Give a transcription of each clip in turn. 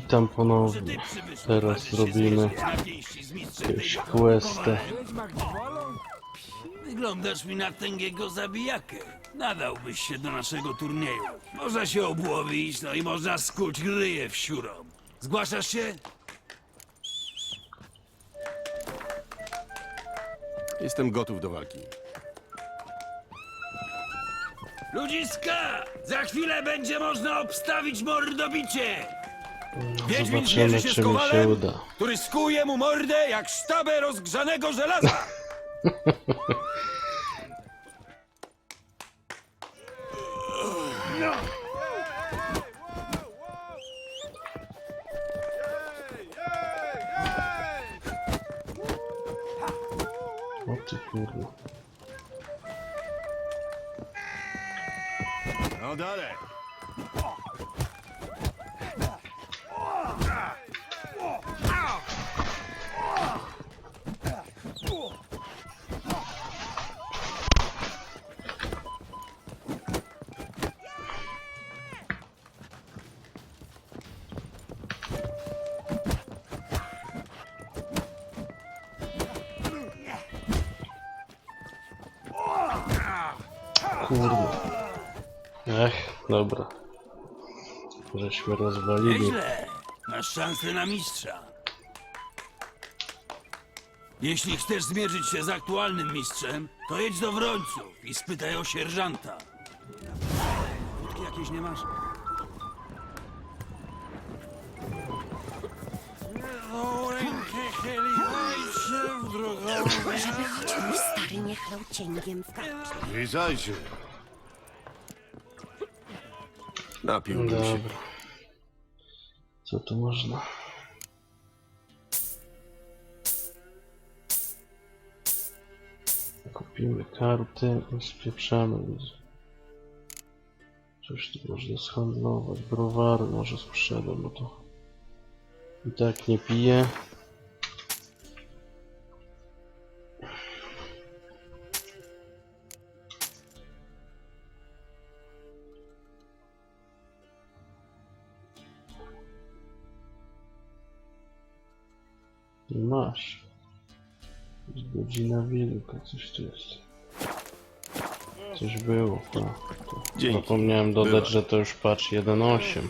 Witam ponownie. Teraz robimy jakieś questę. Wyglądasz mi na tęgiego zabijakę. Nadałbyś się do naszego turnieju. Można się obłowić, no i można skuć gryję w siurą. Zgłaszasz się? Jestem gotów do walki. Ludziska! Za chwilę będzie można obstawić mordobicie! Wiedźmin Zobaczymy, zmierzy się z czy mi się Kowalem, uda. który skuje mu mordę jak sztabę rozgrzanego żelaza! O ty kurwa. No dalej. Kurde. Ech, dobra. Żeśmy rozwalili. Nieźle. Masz szansę na mistrza. Jeśli chcesz zmierzyć się z aktualnym mistrzem, to jedź do Wrońców i spytaj o sierżanta. Wódki jakieś nie masz? Żeby choć mój stary nie chlał cięgiem w karczmie. Zbliżajcie. Napiłbym się. Dobra. Co tu można? Kupimy karty i spieprzamy. Coś tu można zhandlować. Browary może sprzedam, bo to i tak nie piję. Masz. Godzina wilka, coś tu jest. Coś było. A, to Dzięki. zapomniałem dodać, Bywa. że to już patch 1.8.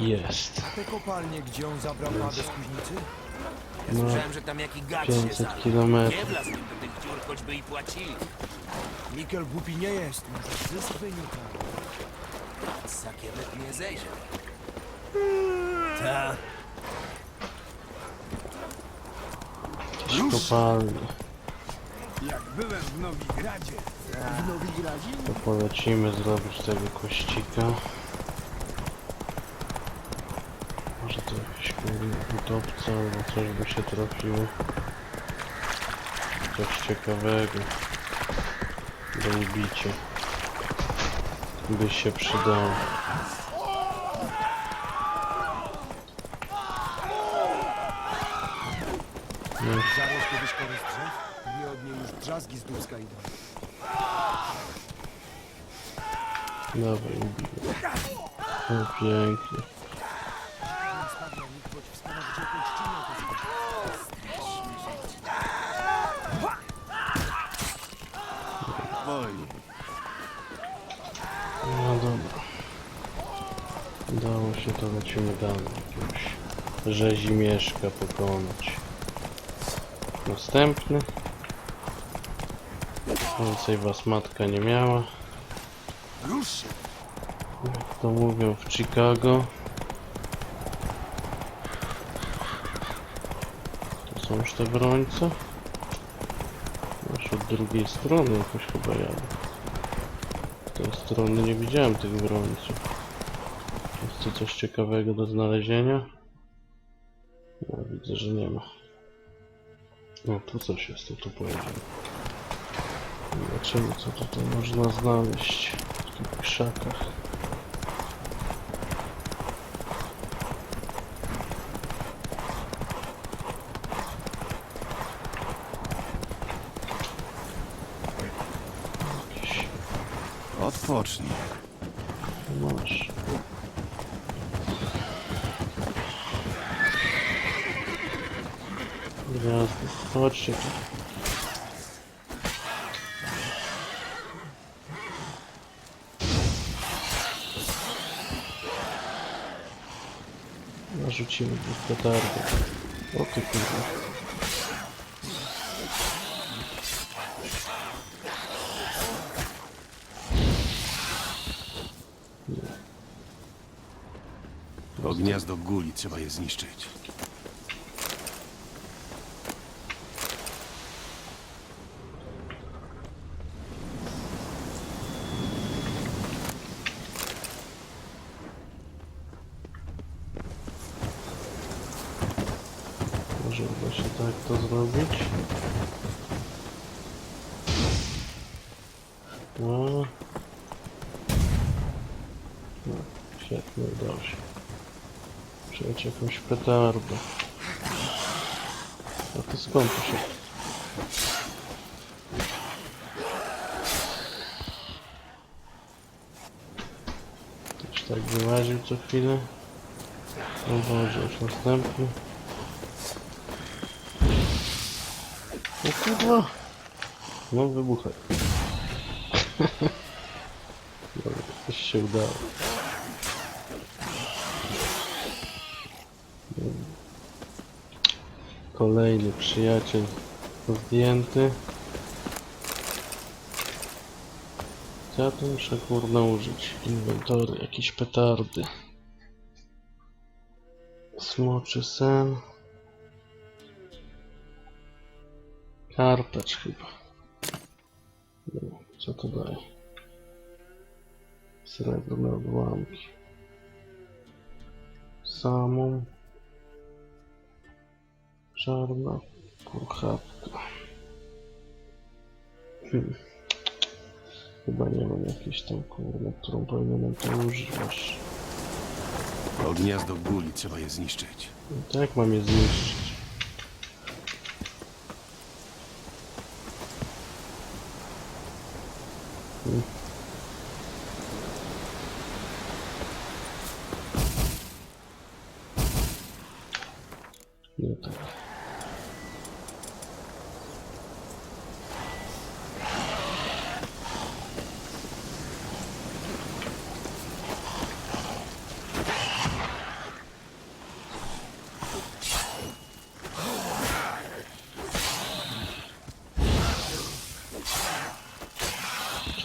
Jest. Te kopalnie, gdzie on zabrał kuźnicy? No, Słyszałem, że tam jakiś gad się 500 znalazł. kilometrów. Nie wlazł do tych dziur, choćby i płacili. Mikel głupi nie jest, może zysk wynika. Z sakielet nie zejrzy. Ta, Jakieś kopalnie. Jak byłem w Nowigradzie. W Nowigradzie? To polecimy zrobić tego kościka. Może to jakiś utopca albo coś by się trafiło. Coś ciekawego. Do ubicia. By się przydało. Zaraz kiedyś kory drzew i od niej już drzazgi z dubska idą. dawaj ubij. O pięknie. No dobra. Udało się to lecimy dalej. Jakiegoś rzezimieszka pokonać. Następny. Więcej was matka nie miała. Jak to mówią w Chicago. To są już te brońce. Aż od drugiej strony jakoś chyba jadę. Z tej strony nie widziałem tych brońców. Jest tu coś ciekawego do znalezienia? No, widzę, że nie ma. No tu coś jest, to tu pojedziemy. Zobaczymy co tutaj można znaleźć w tych krzakach. Odpocznij. Masz. Chodźcie tu. Narzucimy dwóch petardów. O ty kurwa. To gniazdo guli, trzeba je zniszczyć. Może uda się tak to zrobić. No. No, świetnie udało się. Przejdź jakąś petardę. A to skąd to się... Też tak wyłaził co chwilę. O Boże, już następny. Kurwa! No wybuchaj. Dobra, coś się udało. Kolejny przyjaciel zdjęty. Ja tu muszę kurna użyć? Inwentory, jakieś petardy. Smoczy sen. Kartacz chyba. No, Co to daje? Srebrne odłamki. Samą. Czarna puchatka. Hmm. Chyba nie mam jakiejś tam kurwa, którą powinienem to używać. To gniazdo guli, trzeba je zniszczyć. No to jak mam je zniszczyć?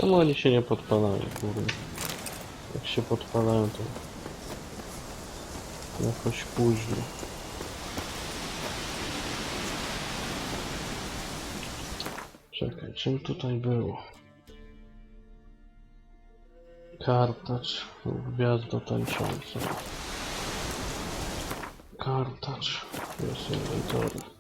Czemu oni się nie podpalają, kurde? Jak się podpalają, to jakoś późno. Czekaj, czym tutaj było? Kartacz lub gwiazdo tańczące. Kartacz. Jest inwentory.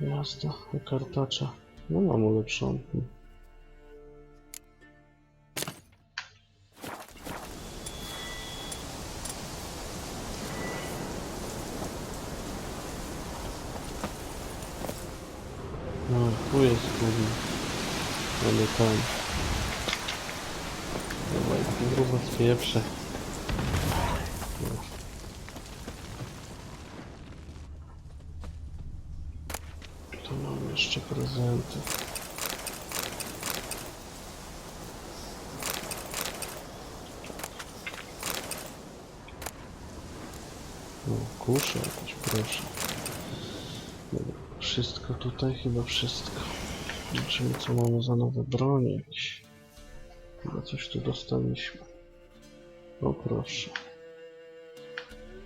Gwiazda i kartacza. No mam ulepszony. No, tu jest główny. Ale tam. Dawaj, grubo spieprzę. Tu mam jeszcze prezenty. No, kusze jakieś, proszę. Dobra, wszystko tutaj, chyba wszystko. Zobaczymy co mamy za nowe bronie jakieś. Chyba coś tu dostaliśmy. O proszę.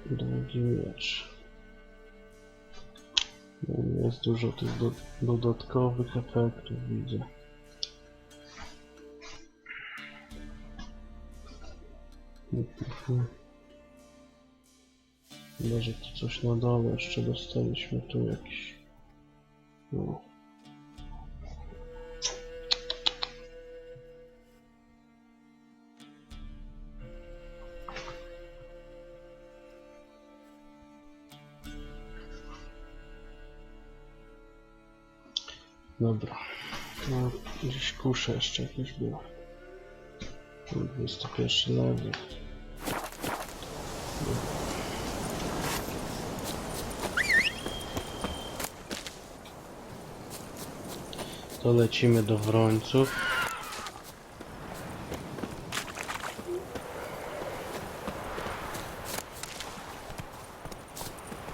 Drugi miecz. Jest dużo tych do, dodatkowych efektów, widzę. Może tu coś na dole jeszcze dostaliśmy, tu jakiś... No. Dobra. No, gdzieś kusze jeszcze jakieś było. 21 level. To lecimy do Wrońców.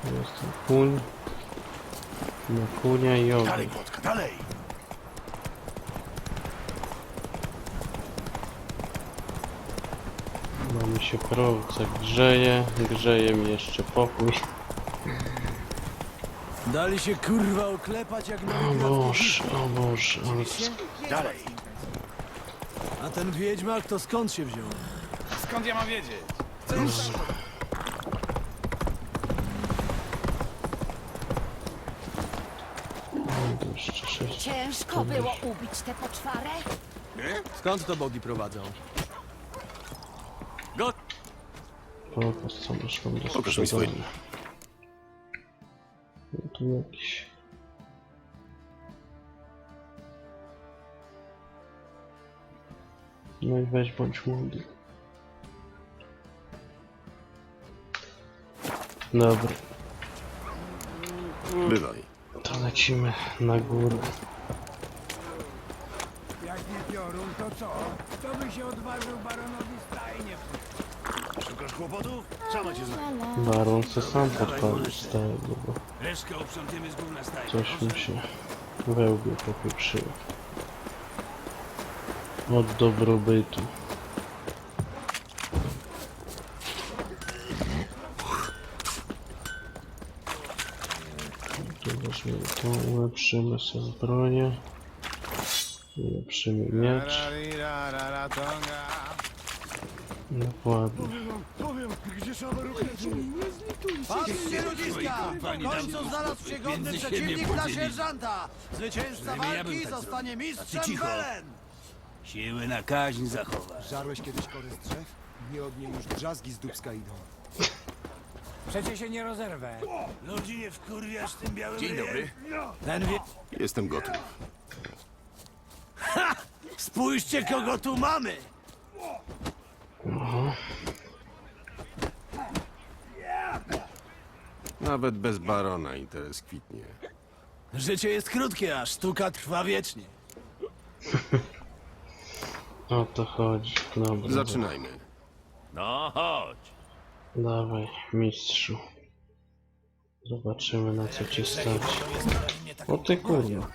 Jest kuń. Na kunia i ogień. Dalej, Płotka, dalej! Mamy się prowce grzeje, grzeje mi jeszcze pokój. Dali się kurwa oklepać jak O na Boże, o Boże, ale to Dalej! A ten wiedźmak to skąd się wziął? Skąd ja mam wiedzieć? to jeszcze sześć. Ciężko było ubić tę poczwarę? Skąd to bogi prowadzą? Pokaż co masz mam do Pokaż mi swoje. sprzedania. No tu jakiś... No i weź bądź młody. Dobra, Bywaj. To lecimy na górę. Jak nie piorun, to co? Kto by się odważył baronowi stajnie? Szukasz kłopotów? Sama cię znam. Baron se sam podpalił stałego, bo Reszkę uprzątniemy z gór na stajnię. coś mi się wełbie popieprzyło. Od dobrobytu. Tu weźmiemy to, ulepszymy sobie zbroję. Ulepszymy miecz. Dokładnie. Patrzcie ludziska! W końcu znalazł się godny przeciwnik dla sierżanta! Zwycięzca walki tak zostanie mistrzem A ty cicho. Welen! Siły na kaźń zachowasz. Żarłeś kiedyś kory z drzew? Nie od niej już drzazgi z dubska idą. Przecież się nie rozerwę. Ludzi nie wkurwiasz tym białym Dzień dobry. Ten wie... Jestem gotów. Spójrzcie kogo tu mamy! Nawet bez barona interes kwitnie. Życie jest krótkie, a sztuka trwa wiecznie. O to chodzi. Dobra. Zaczynajmy. No chodź. Dawaj, mistrzu. Zobaczymy na co ci stać. O ty kurwa.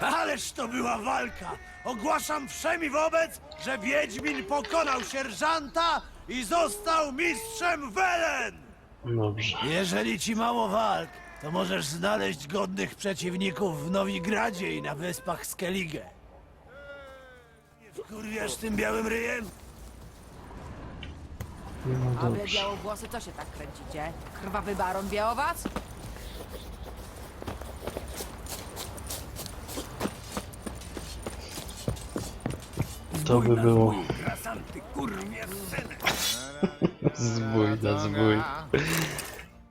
Ależ to była walka! Ogłaszam wszemi wobec, że Wiedźmin pokonał sierżanta i został mistrzem Welen! dobrze. Jeżeli ci mało walk, to możesz znaleźć godnych przeciwników w Nowigradzie i na wyspach Skellige. Wkurwiasz tym białym ryjem? No A wy dobrze. białogłosy co się tak kręcicie? Krwawy baron Białowac? To by było zbój na zbój.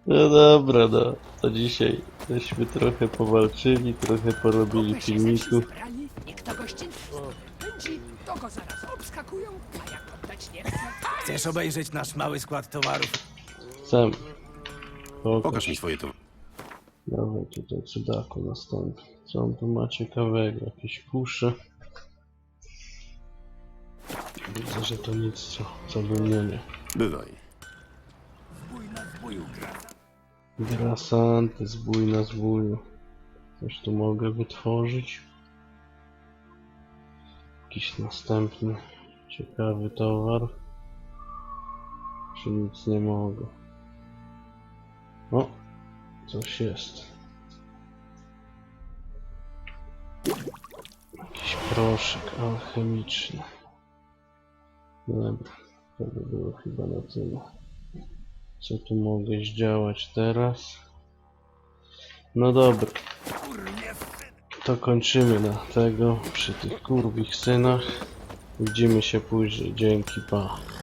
No dobra, no. To dzisiaj żeśmy trochę powalczyli, trochę porobili filmików. Niech to gościnnie pędzi, to go zaraz obskakują, a jak oddać nie chce, Chcesz obejrzeć nasz mały skład towarów? Sam. Pokaż Pokaż. mi swoje to. Dawaj tutaj cudaku następny. Co on tu ma ciekawego? Jakieś kusze. Widzę, że to nic co, co bym nie miał. Bywaj. Grasanty, zbój na zbóju. Coś tu mogę wytworzyć. Jakiś następny ciekawy towar. Czy nic nie mogę? O! Coś jest. Jakiś proszek alchemiczny. Dobra, to by było chyba na tyle. Co tu mogę zdziałać teraz? No dobra. to kończymy na tego, przy tych kurwich synach. Widzimy się później. Dzięki, pa.